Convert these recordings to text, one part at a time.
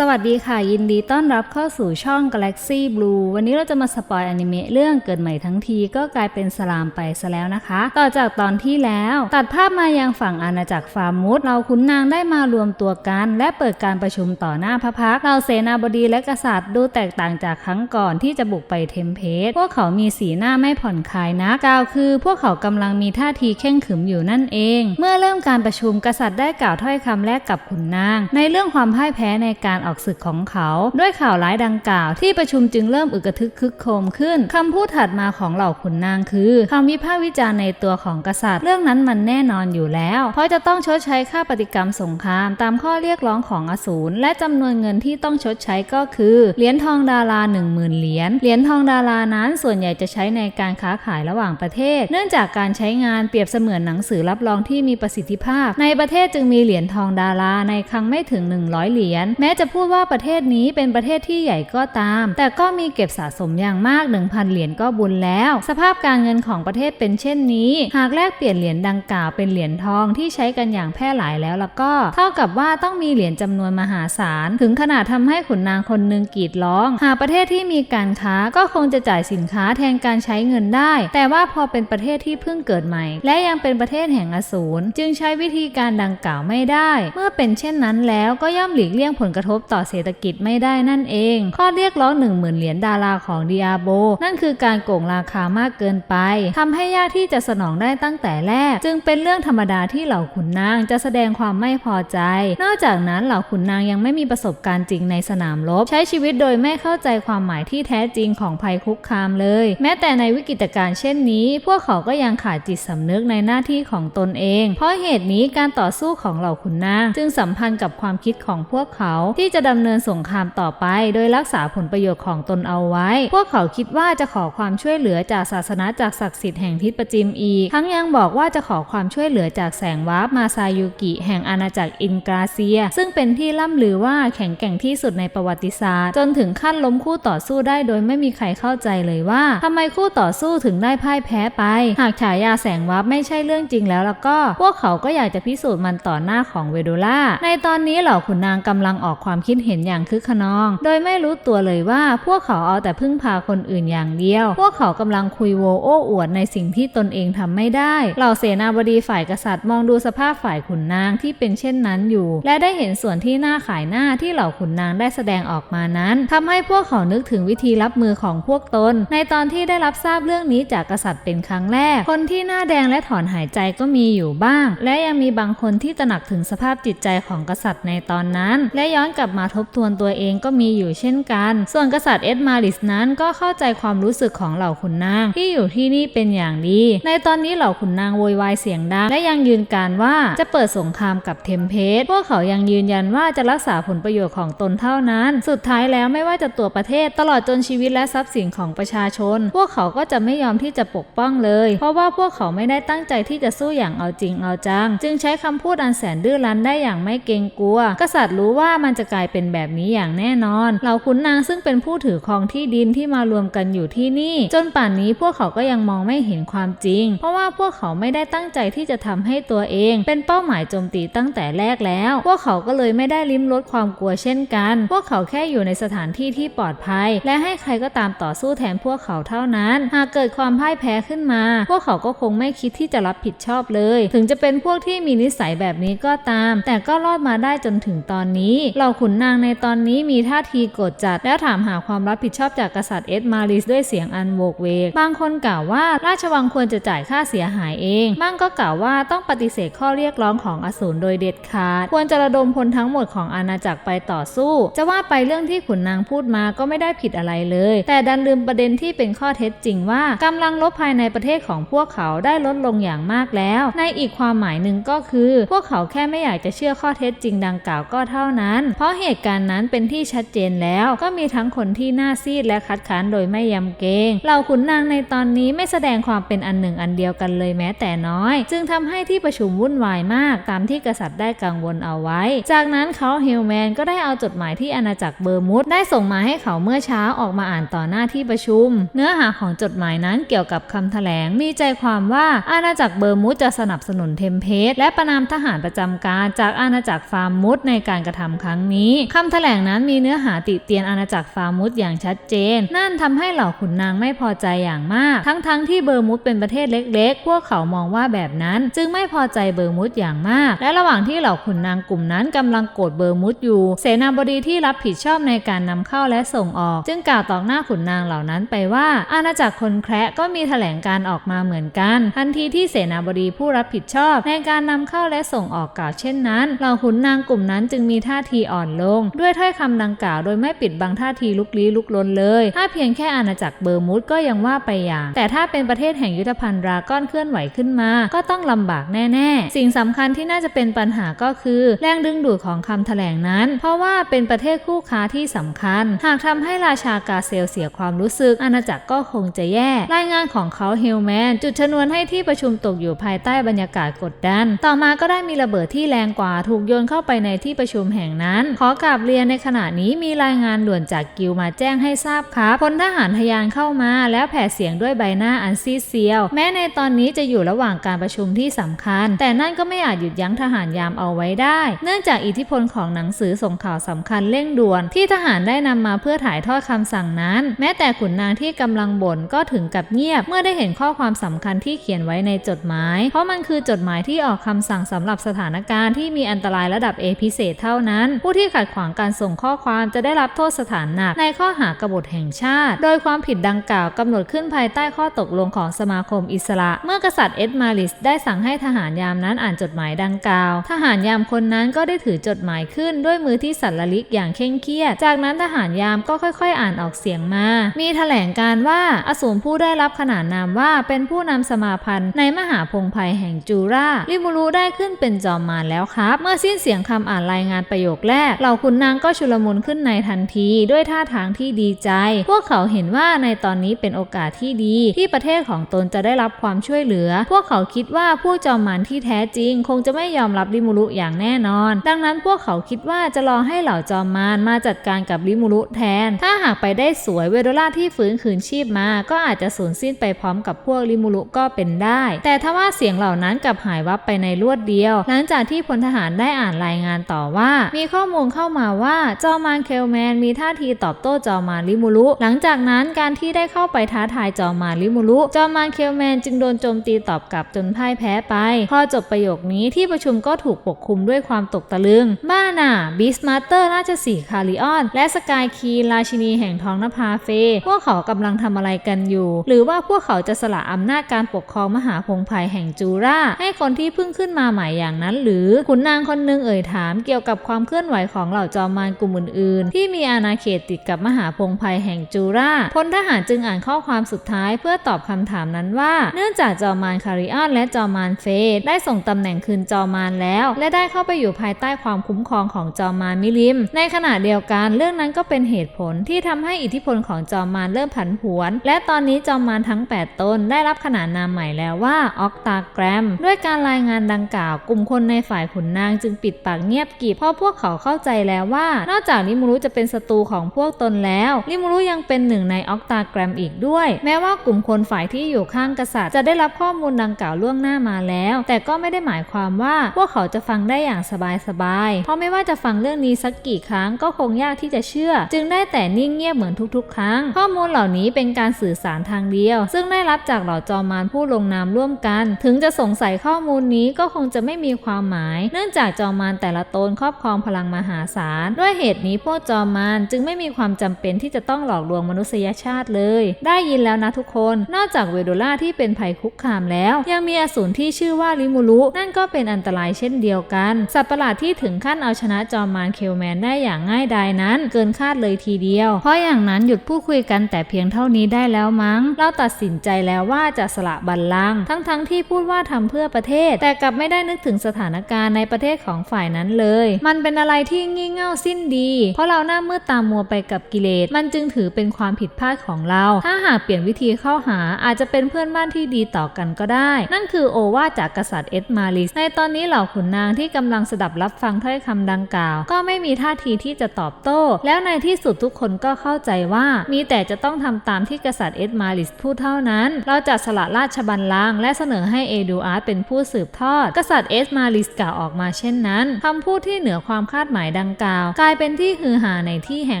สวัสดีค่ะ ยินดีต้อนรับเข้าสู่ช่อง Galaxy Blue วันนี้เราจะมาสปอยอนิเมะเรื่องเกิดใหม่ทั้งทีก็กลายเป็นสลามไปซะแล้วนะคะ ต่อจากตอนที่แล้ว ตัดภาพมายังฝั่งอาณาจักรฟาร์มุสเราขุนนางได้มารวมตัวกัน และเปิดการประชุมต่อหน้าพระพักเราเสนาบดีและกษัตริย์ดูแตกต่างจากครั้งก่อนที่จะบุกไปเทมเพสพวกเขามีสีหน้าไม่ผ่อนคลายนักล่าวคือ พวกเขากำลังมีท่าทีเข่งขึมอยู่นั่นเอง เมื่อเริ่มการประชุมกษัตริย์ได้กล่าวถ้อยคำแรกกับขุนนาง ในเรื่องความพ่ายแพ้ในการออกศึกของเขา ด้วยข่าวร้ายดังกล่าวที่ประชุมจึงเริ่มอึกระทึกคึกโครมขึ้นคำพูดถัดมาของเหล่าขุนนางคือคำวิพากษ์วิจารณ์ในตัวของกษัตริย์ เรื่องนั้นมันแน่นอนอยู่แล้ว เพราะจะต้องชดใช้ค่าปฏิกรรมสงคราม ตามข้อเรียกร้องของอสูรและจำนวนเงินที่ต้องชดใช้ก็คือเหรียญทองดารา1 0,000เหรียญเหรียญทองดารานั้นส่วนใหญ่จะใช้ในการค้าขายระหว่างประเทศ เนื่องจากการใช้งานเปรียบเสมือนหนังสือรับรองที่มีประสิทธิภาพ ในประเทศจึงมีเหรียญทองดาราในครั้งไม่ถึง 100 เหรียญแม้จะพูพูดว่าประเทศนี้เป็นประเทศที่ใหญ่ก็ตาม แต่ก็มีเก็บสะสมอย่างมาก 1,000 เหรียญก็บุญแล้ว สภาพการเงินของประเทศเป็นเช่นนี้ หากแลกเปลี่ยนเหรียญดังกล่าวเป็นเหรียญทองที่ใช้กันอย่างแพร่หลายแล้วแล้วก็ เท่ากับว่าต้องมีเหรียญจำนวนมหาศาล ถึงขนาดทำให้ขุนนางคนหนึ่งกรีดร้อง หากประเทศที่มีการค้าก็คงจะจ่ายสินค้าแทนการใช้เงินได้ แต่ว่าพอเป็นประเทศที่เพิ่งเกิดใหม่ และยังเป็นประเทศแห่งอสูรจึงใช้วิธีการดังกล่าวไม่ได้ เมื่อเป็นเช่นนั้นแล้วก็ย่อมหลีกเลี่ยงผลกระทบต่อเศรษฐกิจไม่ได้นั่นเอง ข้อเรียกร้องหนึ่งหมื่นเหรียญดาราของดิอาโบ นั่นคือการโกงราคามากเกินไปทำให้ยากที่จะสนองได้ตั้งแต่แรก จึงเป็นเรื่องธรรมดาที่เหล่าขุนนางจะแสดงความไม่พอใจ นอกจากนั้นเหล่าขุนนางยังไม่มีประสบการณ์จริงในสนามรบ ใช้ชีวิตโดยไม่เข้าใจความหมายที่แท้จริงของภัยคุกคามเลย แม้แต่ในวิกฤตการณ์เช่นนี้ พวกเขาก็ยังขาดจิตสำนึกในหน้าที่ของตนเอง เพราะเหตุนี้การต่อสู้ของเหล่าขุนนาง จึงสัมพันธ์กับความคิดของพวกเขาที่จะดำเนินสงครามต่อไป โดยรักษาผลประโยชน์ของตนเอาไว้ พวกเขาคิดว่าจะขอความช่วยเหลือจากศาสนาจากศักดิ์สิทธิ์แห่งทิศประจิมอีก ทั้งยังบอกว่าจะขอความช่วยเหลือจากแสงวาร์ปมาซายุกิ แห่งอาณาจักรอินกราเซีย ซึ่งเป็นที่ล่ำลือว่าแข็งแกร่งที่สุดในประวัติศาสตร์ จนถึงขั้นล้มคู่ต่อสู้ได้โดยไม่มีใครเข้าใจเลยว่าทำไมคู่ต่อสู้ถึงได้พ่ายแพ้ไป หากฉายาแสงวาร์ปไม่ใช่เรื่องจริงแล้วแล้วก็ พวกเขาก็อยากจะพิสูจน์มันต่อหน้าของเวโดล่าในตอนนี้เหล่าขุนนางกำลังออกความคิดเห็นอย่างคึกขนอง โดยไม่รู้ตัวเลยว่าพวกเขาเอาแต่พึ่งพาคนอื่นอย่างเดียว พวกเขากำลังคุยโวโอ้อวดในสิ่งที่ตนเองทำไม่ได้ เหล่าเสนาบดีฝ่ายกษัตริย์มองดูสภาพฝ่ายขุนนางที่เป็นเช่นนั้นอยู่ และได้เห็นส่วนที่หน่าขายหน้าที่เหล่าขุนนางได้แสดงออกมานั้นทำให้พวกเขานึกถึงวิธีรับมือของพวกตน ในตอนที่ได้รับทราบเรื่องนี้จากกษัตริย์เป็นครั้งแรก คนที่หน้าแดงและถอนหายใจก็มีอยู่บ้าง และยังมีบางคนที่ตระหนักถึงสภาพจิตใจของกษัตริย์ในตอนนั้น และย้อนกลับมาทบทวนตัวเองก็มีอยู่เช่นกัน ส่วนกษัตริย์เอ็ดมาริสนั้นก็เข้าใจความรู้สึกของเหล่าขุนนางที่อยู่ที่นี่เป็นอย่างดี ในตอนนี้เหล่าขุนนางโวยวายเสียงดังและยังยืนการว่าจะเปิดสงครามกับเทมเพสพวกเขายังยืนยันว่าจะรักษาผลประโยชน์ของตนเท่านั้น สุดท้ายแล้วไม่ว่าจะตัวประเทศตลอดจนชีวิตและทรัพย์สินของประชาชน พวกเขาก็จะไม่ยอมที่จะปกป้องเลย เพราะว่าพวกเขาไม่ได้ตั้งใจที่จะสู้อย่างเอาจริงเอาจัง จึงใช้คำพูดอันแสนดื้อรั้นได้อย่างไม่เกรงกลัว กษัตริย์รู้ว่ามันจะกลายเป็นแบบนี้อย่างแน่นอน เหล่าขุนนางซึ่งเป็นผู้ถือครองที่ดินที่มารวมกันอยู่ที่นี่ จนป่านนี้พวกเขาก็ยังมองไม่เห็นความจริง เพราะว่าพวกเขาไม่ได้ตั้งใจที่จะทำให้ตัวเอง เป็นเป้าหมายโจมตีตั้งแต่แรกแล้ว พวกเขาก็เลยไม่ได้ลิ้มรสความกลัวเช่นกัน พวกเขาแค่อยู่ในสถานที่ที่ปลอดภัย และให้ใครก็ตามต่อสู้แทนพวกเขาเท่านั้น หากเกิดความพ่ายแพ้ขึ้นมา พวกเขาก็คงไม่คิดที่จะรับผิดชอบเลย ถึงจะเป็นพวกที่มีนิสัยแบบนี้ก็ตาม แต่ก็รอดมาได้จนถึงตอนนี้เหล่าขุนนางในตอนนี้มีท่าทีโกรธจัด แล้วถามหาความรับผิดชอบจากกษัตริย์เอ็ดมาริสด้วยเสียงอันโวกเวก บางคนกล่าวว่าราชวังควรจะจ่ายค่าเสียหายเอง บ้างก็กล่าวว่าต้องปฏิเสธข้อเรียกร้องของอสูรโดยเด็ดขาด ควรจะระดมพลทั้งหมดของอาณาจักรไปต่อสู้ จะว่าไปเรื่องที่ขุนนางพูดมาก็ไม่ได้ผิดอะไรเลย แต่ดันลืมประเด็นที่เป็นข้อเท็จจริงว่ากำลังลบภายในประเทศของพวกเขาได้ลดลงอย่างมากแล้ว ในอีกความหมายหนึ่งก็คือ พวกเขาแค่ไม่อยากจะเชื่อข้อเท็จจริงดังกล่าวก็เท่านั้น เพราะเหตุการณ์นั้นเป็นที่ชัดเจนแล้วก็มีทั้งคนที่หน้าซีดและคัดค้านโดยไม่ยำเกรงเหล่าขุนนางในตอนนี้ไม่แสดงความเป็นอันหนึ่งอันเดียวกันเลยแม้แต่น้อย จึงทำให้ที่ประชุมวุ่นวายมาก ตามที่กษัตริย์ได้กังวลเอาไว้ จากนั้นเขาเฮลแมนก็ได้เอาจดหมายที่อาณาจักรเบอร์มุดได้ส่งมาให้เขาเมื่อเช้าออกมาอ่านต่อหน้าที่ประชุม เนื้อหาของจดหมายนั้นเกี่ยวกับคำแถลงมีใจความว่าอาณาจักรเบอร์มุดจะสนับสนุนเทมเพสและประนามทหารประจำการ จากอาณาจักรฟาร์มมุดในการกระทำครั้งนี้นี้คำแถลงนั้นมีเนื้อหาติเตียนอาณาจักรฟามุสอย่างชัดเจน นั่นทำให้เหล่าขุนนางไม่พอใจอย่างมาก ทั้งๆที่เบอร์มุดเป็นประเทศเล็ก ๆ พวกเขามองว่าแบบนั้น จึงไม่พอใจเบอร์มุดอย่างมาก และระหว่างที่เหล่าขุนนางกลุ่มนั้นกำลังโกรธเบอร์มุดอยู่ เสนาบดีที่รับผิดชอบในการนำเข้าและส่งออก จึงกล่าวต่อหน้าขุนนางเหล่านั้นไปว่าอาณาจักรคนแคระก็มีแถลงการออกมาเหมือนกัน ทันทีที่เสนาบดีผู้รับผิดชอบ ในการนำเข้าและส่งออกกล่าวเช่นนั้นเหล่าขุนนางกลุ่มนั้นจึงมีท่าทีอ่อนลง ด้วยถ้อยคำดังกล่าวโดยไม่ปิดบังท่าทีลุกลี้ลุกลนเลย ถ้าเพียงแค่อาณาจักรเบอร์มุดก็ยังว่าไปอย่าง แต่ถ้าเป็นประเทศแห่งยุทธภัณฑ์ราก้อนเคลื่อนไหวขึ้นมา ก็ต้องลำบากแน่ๆ สิ่งสำคัญที่น่าจะเป็นปัญหาก็คือ แรงดึงดูดของคำแถลงนั้น เพราะว่าเป็นประเทศคู่ค้าที่สำคัญ หากทำให้ราชากาเซลเสียความรู้สึก อาณาจักรก็คงจะแย่ รายงานของเขาเฮลแมนจุดชนวนให้ที่ประชุมตกอยู่ภายใต้บรรยากาศกดดัน ต่อมาก็ได้มีระเบิดที่แรงกว่าถูกโยนเข้าไปในที่ประชุมแห่งนั้นขออกราบเรียนในขณะนี้มีรายงานด่วนจากกิลมาแจ้งให้ทราบครับพลทหารทยานเข้ามา แล้วแผ่เสียงด้วยใบหน้าอันซีเซียว แม้ในตอนนี้จะอยู่ระหว่างการประชุมที่สำคัญ แต่นั่นก็ไม่อาจหยุดยั้งทหารยามเอาไว้ได้ เนื่องจากอิทธิพลของหนังสือส่งข่าวสำคัญเร่งด่วน ที่ทหารได้นำมาเพื่อถ่ายทอดคำสั่งนั้น แม้แต่ขุนนางที่กำลังบ่นก็ถึงกับเงียบ เมื่อได้เห็นข้อความสำคัญที่เขียนไว้ในจดหมาย เพราะมันคือจดหมายที่ออกคำสั่งสำหรับสถานการณ์ที่มีอันตรายระดับเอพิเศษเท่านั้น ผู้ที่ขัดขวางการส่งข้อความจะได้รับโทษสถานหนักในข้อหากบฏแห่งชาติ โดยความผิดดังกล่าวกำหนดขึ้นภายใต้ข้อตกลงของสมาคมอิสระ เมื่อกษัตริย์เอ็ดมาริสได้สั่งให้ทหารยามนั้นอ่านจดหมายดังกล่าว ทหารยามคนนั้นก็ได้ถือจดหมายขึ้นด้วยมือที่สั่นละลิกอย่างเคร่งเครียด จากนั้นทหารยามก็ค่อยๆ อ่านออกเสียงมา มีแถลงการว่าอสูรผู้ได้รับขนานนามว่าเป็นผู้นำสมาพันธ์ในมหาพงภัยแห่งจูราลิมูรุได้ขึ้นเป็นจอมมารแล้วครับ เมื่อสิ้นเสียงคำอ่านรายงานประโยคแรกเหล่าขุนนางก็ชุลมุนขึ้นในทันทีด้วยท่าทางที่ดีใจ พวกเขาเห็นว่าในตอนนี้เป็นโอกาสที่ดีที่ประเทศของตนจะได้รับความช่วยเหลือ พวกเขาคิดว่าผู้จอมมารที่แท้จริง คงจะไม่ยอมรับลิมูรุอย่างแน่นอน ดังนั้นพวกเขาคิดว่าจะรอให้เหล่าจอมมารมาจัดการกับลิมูรุแทน ถ้าหากไปได้สวยเวโดล่าที่ฟื้นคืนชีพมา ก็อาจจะสูญสิ้นไปพร้อมกับพวกลิมูรุก็เป็นได้ แต่ถ้าว่าเสียงเหล่านั้นกลับหายวับไปในรวดเดียว หลังจากที่พลทหารได้อ่านรายงานต่อว่า มีข้อมูลเข้ามาว่าจอมานเคลแมนมีท่าทีตอบโต้จอมานลิมูรุหลังจากนั้นการที่ได้เข้าไปท้าทายจอมานลิมูรุจอมานเคลแมนจึงโดนโจมตีตอบกลับจนพ่ายแพ้ไป พอจบประโยคนี้ที่ประชุมก็ถูกปกคลุมด้วยความตกตะลึง บ้าน่ะบิสมาสเตอร์ราชสีคาริออน และสกายคีราชินีแห่งทองนภาเฟ พวกเขากำลังทำอะไรกันอยู่ หรือว่าพวกเขาจะสละอำนาจการปกครองมหาพงศ์ภัยแห่งจูราให้คนที่เพิ่งขึ้นมาใหม่อย่างนั้น หรือขุนนางคนหนึงเอ่ยถามเกี่ยวกับความเคลื่อนไหวของของเหล่าจอมมารกลุ่มอื่นๆ ที่มีอาณาเขตติดกับมหาพงศ์ภัยแห่งจูราพลทหารจึงอ่านข้อความสุดท้ายเพื่อตอบคำถามนั้นว่า เนื่องจากจอมมารคาริออนและจอมมารเฟสได้ส่งตำแหน่งคืนจอมมารแล้ว และได้เข้าไปอยู่ภายใต้ความคุ้มครองของจอมมารมิลิม ในขณะเดียวกันเรื่องนั้นก็เป็นเหตุผลที่ทำให้อิทธิพลของจอมมารเริ่มผันผวน และตอนนี้จอมมารทั้ง 8 ตนได้รับขนานนามใหม่แล้วว่าออกตาแกรม ด้วยการรายงานดังกล่าว กลุ่มคนในฝ่ายขุนนางจึงปิดปากเงียบกริบเพราะพวกเขาเข้าใจแล้วว่า นอกจากลิมูรุจะเป็นศัตรูของพวกตนแล้วลิมูรุยังเป็นหนึ่งในออกตาแกรมอีกด้วย แม้ว่ากลุ่มคนฝ่ายที่อยู่ข้างกษัตริย์ จะได้รับข้อมูลดังกล่าวล่วงหน้ามาแล้ว แต่ก็ไม่ได้หมายความว่าพวกเขาจะฟังได้อย่างสบายๆเพราะไม่ว่าจะฟังเรื่องนี้สักกี่ครั้งก็คงยากที่จะเชื่อ จึงได้แต่นิ่งเงียบเหมือนทุกๆ ครั้ง ข้อมูลเหล่านี้เป็นการสื่อสารทางเดียว ซึ่งได้รับจากเหล่าจอมารผู้ลงนามร่วมกัน ถึงจะสงสัยข้อมูลนี้ก็คงจะไม่มีความหมาย เนื่องจากจอมารแต่ละตนครอบครองพลังมหาศาล ด้วยเหตุนี้พวกจอมมารจึงไม่มีความจำเป็นที่จะต้องหลอกลวงมนุษยชาติเลย ได้ยินแล้วนะทุกคน นอกจากเวโดล่าที่เป็นภัยคุกคามแล้ว ยังมีอสูรที่ชื่อว่าลิมูรุนั่นก็เป็นอันตรายเช่นเดียวกัน สัตว์ประหลาดที่ถึงขั้นเอาชนะจอมมารเคลแมนได้อย่างง่ายดายนั้น เกินคาดเลยทีเดียว เพราะอย่างนั้นหยุดพูดคุยกันแต่เพียงเท่านี้ได้แล้วมั้ง เราตัดสินใจแล้วว่าจะสละบัลลังก์ทั้งๆทที่พูดว่าทำเพื่อประเทศ แต่กลับไม่ได้นึกถึงสถานการณ์ในประเทศของฝ่ายนั้นเลย มันเป็นอะไรที่งี่เง่าสิ้นดี เพราะเราหน้ามืดตามมัวไปกับกิเลส มันจึงถือเป็นความผิดพลาดของเรา ถ้าหากเปลี่ยนวิธีเข้าหาอาจจะเป็นเพื่อนบ้านที่ดีต่อกันก็ได้ นั่นคือโอวาจากกษัตริย์เอ็ดมาริส ในตอนนี้เหล่าขุนนางที่กำลังสดับรับฟังถ้อยคำดังกล่าว ก็ไม่มีท่าทีที่จะตอบโต้ แล้วในที่สุดทุกคนก็เข้าใจว่า มีแต่จะต้องทำตามที่กษัตริย์เอ็ดมาริสพูดเท่านั้น เราจะสละราชบัลลังก์และเสนอให้เอดูอาร์ตเป็นผู้สืบทอด กษัตริย์เอ็ดมาริสกล่าวออกมาเช่นนั้นคำพูดที่เหนือความคาดหมายดังกล่าว กลายเป็นที่ฮือฮาในที่แห่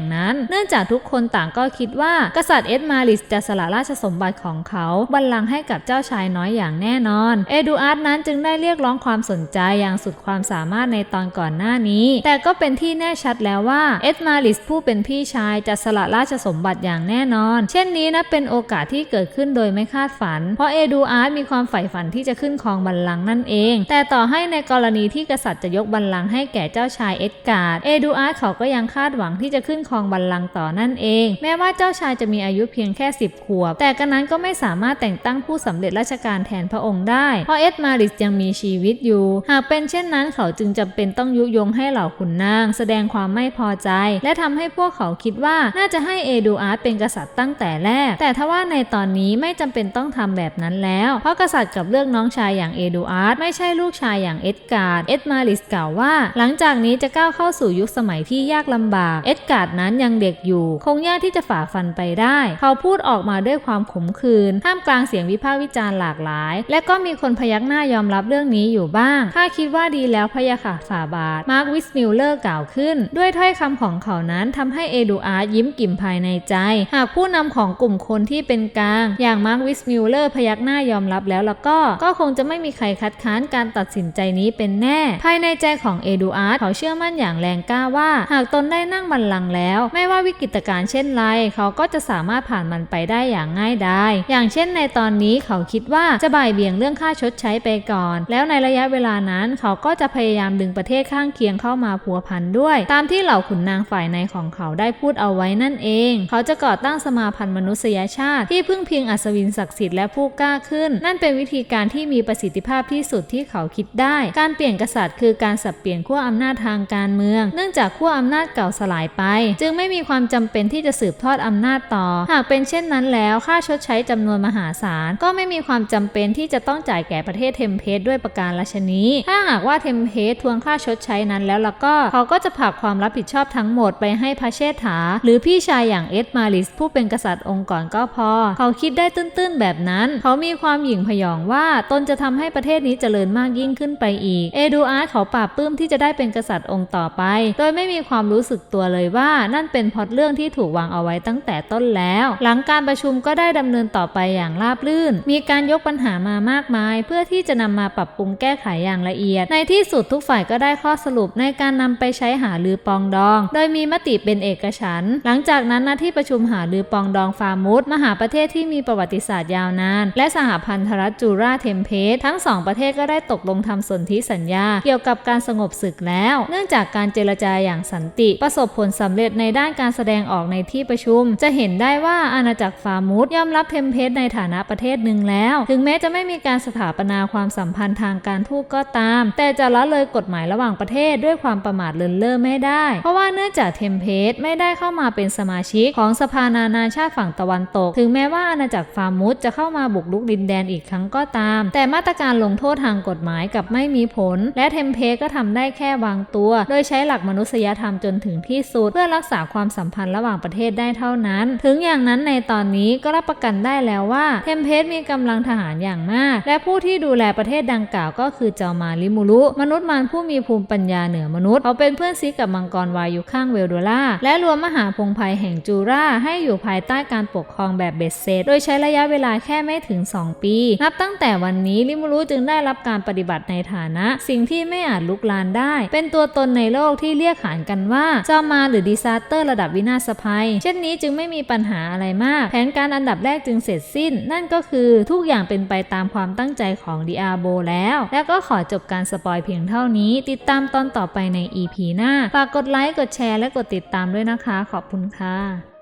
งนั้น เนื่องจากทุกคนต่างก็คิดว่า กษัตริย์เอ็ดมาริสจะสละราชสมบัติของเขาบัลลังก์ให้กับเจ้าชายน้อยอย่างแน่นอน เอดูอาร์ดนั้นจึงได้เรียกร้องความสนใจอย่างสุดความสามารถในตอนก่อนหน้านี้ แต่ก็เป็นที่แน่ชัดแล้วว่าเอ็ดมาริสผู้เป็นพี่ชายจะสละราชสมบัติอย่างแน่นอน เช่นนี้นะเป็นโอกาสที่เกิดขึ้นโดยไม่คาดฝัน เพราะเอดูอาร์ดมีความใฝ่ฝันที่จะขึ้นครองบัลลังก์นั่นเอง แต่ต่อให้ในกรณีที่กษัตริย์จะยกบัลลังก์ให้แก่เจ้าชายเอ็ดการ์ดเอดูอาร์ดเขาก็ยังคาดหวังที่จะขึ้นครองบัลลังก์ต่อนั่นเอง แม้ว่าเจ้าชายจะมีอายุเพียงแค่ 10 ขวบ แต่กันนั้นก็ไม่สามารถแต่งตั้งผู้สำเร็จราชการแทนพระองค์ได้ เพราะเอ็ดมาริสยังมีชีวิตอยู่ หากเป็นเช่นนั้นเขาจึงจำเป็นต้องยุยงให้เหล่าขุนนาง แสดงความไม่พอใจ และทำให้พวกเขาคิดว่าน่าจะให้เอดูอาร์ดเป็นกษัตริย์ตั้งแต่แรก แต่ทว่าในตอนนี้ไม่จำเป็นต้องทำแบบนั้นแล้ว เพราะกษัตริย์กับเลือกน้องชายอย่างเอดูอาร์ดไม่ใช่ลูกชายอย่างเอ็ดการ์ด เอ็ดมาริสกล่าวว่า หลังจากนี้จะก้าวเข้าข้าสู่ยุคสมัยที่ยากลำบาก เอ็ดการ์ดนั้นยังเด็กอยู่ คงยากที่จะฝ่าฟันไปได้ เขาพูดออกมาด้วยความขมขื่นท่ามกลางเสียงวิพากษ์วิจารณ์หลากหลาย และก็มีคนพยักหน้ายอมรับเรื่องนี้อยู่บ้างข้าคิดว่าดีแล้วพยะค่ะฝ่าบาทมาร์ควิสมิลเลอร์กล่าวขึ้น ด้วยถ้อยคำของเขานั้นทำให้เอดูอาร์ดยิ้มกิ่มภายในใจ หากผู้นำของกลุ่มคนที่เป็นกลาง อย่างมาร์ควิสมิลเลอร์พยักหน้ายอมรับแล้วแล้วก็ ก็คงจะไม่มีใครคัดค้านการตัดสินใจนี้เป็นแน่ ภายในใจของเอดูอาร์ดเขาเชื่อมั่นอย่างแรงกล้าว่า หากตนได้นั่งบัลลังก์แล้ว ไม่ว่าวิกฤตการณ์เช่นไร เขาก็จะสามารถผ่านมันไปได้อย่างง่ายดายอย่างเช่นในตอนนี้เขาคิดว่าจะบ่ายเบี่ยงเรื่องค่าชดใช้ไปก่อน แล้วในระยะเวลานั้นเขาก็จะพยายามดึงประเทศข้างเคียงเข้ามาพัวพันด้วย ตามที่เหล่าขุนนางฝ่ายในของเขาได้พูดเอาไว้นั่นเอง เขาจะก่อตั้งสมาพันธ์มนุษยชาติที่พึ่งพิงอัศวินศักดิ์สิทธิ์และผู้กล้าขึ้น นั่นเป็นวิธีการที่มีประสิทธิภาพที่สุดที่เขาคิดได้ การเปลี่ยนกษัตริย์คือการสับเปลี่ยนขั้วอำนาจทางการเมืองเนื่องจากขั้วอำนาจเก่าสลายไป จึงไม่มีความจำเป็นที่จะสืบทอดอำนาจต่อ หากเป็นเช่นนั้นแล้ว ค่าชดใช้จำนวนมหาศาล ก็ไม่มีความจำเป็นที่จะต้องจ่ายแก่ประเทศเทมเพสด้วยประการละชนี้ถ้าหากว่าเทมเพสทวงค่าชดใช้นั้นแล้วล่ะก็ เขาก็จะผลักความรับผิดชอบทั้งหมดไปให้พระเชษฐา หรือพี่ชายอย่างเอ็ดมาริส ผู้เป็นกษัตริย์องค์ก่อนก็พอ เขาคิดได้ตื้นๆแบบนั้น เขามีความหยิ่งพยองว่าตนจะทำให้ประเทศนี้เจริญมากยิ่งขึ้นไปอีก เอดูอาร์ตเขาปราบปลื้มที่จะได้เป็นกษัตริย์องค์ต่อไป โดยไม่มีความรู้สึกตัวเลยว่านั่นเป็นพอตเรื่องที่ถูกวางเอาไว้ตั้งแต่ต้นแล้ว หลังการประชุมก็ได้ดำเนินต่อไปอย่างราบรื่น มีการยกปัญหามามากมาย เพื่อที่จะนำมาปรับปรุงแก้ไขอย่างละเอียด ในที่สุดทุกฝ่ายก็ได้ข้อสรุปในการนำไปใช้หาลือปองดอง โดยมีมติเป็นเอกฉันท์หลังจากนั้นหน้าที่ประชุมหาลือปองดองฟาร์มุสมหาประเทศที่มีประวัติศาสตร์ยาวนาน และสหพันธรัฐจูราเทมเพสทั้งสองประเทศก็ได้ตกลงทำสนธิสัญญา เกี่ยวกับการสงบศึกแล้ว เนื่องจากการเจรจาอย่างสันติ ประสบผลสำเร็จในด้านการแสดงออกในที่ประชุม จะเห็นได้ว่าอาณาจักรฟาร์มุสยอมรับเทมเพสในฐานะประเทศหนึ่งแล้ว ถึงแม้จะไม่มีการสถาปนาความสัมพันธ์ทางการทูตก็ตาม แต่จะละเลยกฎหมายระหว่างประเทศด้วยความประมาทเลินเล่อไม่ได้ เพราะว่าเนื่องจากเทมเพสไม่ได้เข้ามาเป็นสมาชิกของสภานานาชาติฝั่งตะวันตก ถึงแม้ว่าอาณาจักรฟาร์มุสจะเข้ามาบุกรุกดินแดนอีกครั้งก็ตาม แต่มาตรการลงโทษทางกฎหมายกับไม่มีผล และเทมเพสก็ทำได้แค่วางตัว โดยใช้ช้หลักมนุษยธรรมจนถึงที่สุด เพื่อรักษาความสัมพันธ์ระหว่างประเทศได้เท่านั้น ถึงอย่างนั้นในตอนนี้ก็รับประกันได้แล้วว่าเทมเพสมีกำลังทหารอย่างมาก และผู้ที่ดูแลประเทศดังกล่าวก็คือเจ้ามาลิมูรุมนุษย์มารผู้มีภูมิปัญญาเหนือมนุษย์เขาเป็นเพื่อนซีกับมังกรวายอยู่ข้างเวลโดล่าและรวมมหาพงภัยแห่งจูราให้อยู่ภายใต้การปกครองแบบเบ็ดเสร็จโดยใช้ระยะเวลาแค่ไม่ถึง 2 ปี นับตั้งแต่วันนี้ลิมูรุจึงได้รับการปฏิบัติในฐานะ สิ่งที่ไม่อาจลุกลานได้ เป็นตัวตนในโลกที่เรียกขานกันว่าจอมาหรือดีซาสเตอร์ระดับวินาศภัย เช่นนี้จึงไม่มีปัญหาอะไรมาก แผนการอันดับแรกจึงเสร็จสิ้น นั่นก็คือทุกอย่างเป็นไปตามความตั้งใจของดิอาโบแล้ว แล้วก็ขอจบการสปอยเพียงเท่านี้ ติดตามตอนต่อไปใน EP หน้า ฝากกดไลค์ กดแชร์ และกดติดตามด้วยนะคะ ขอบคุณค่ะ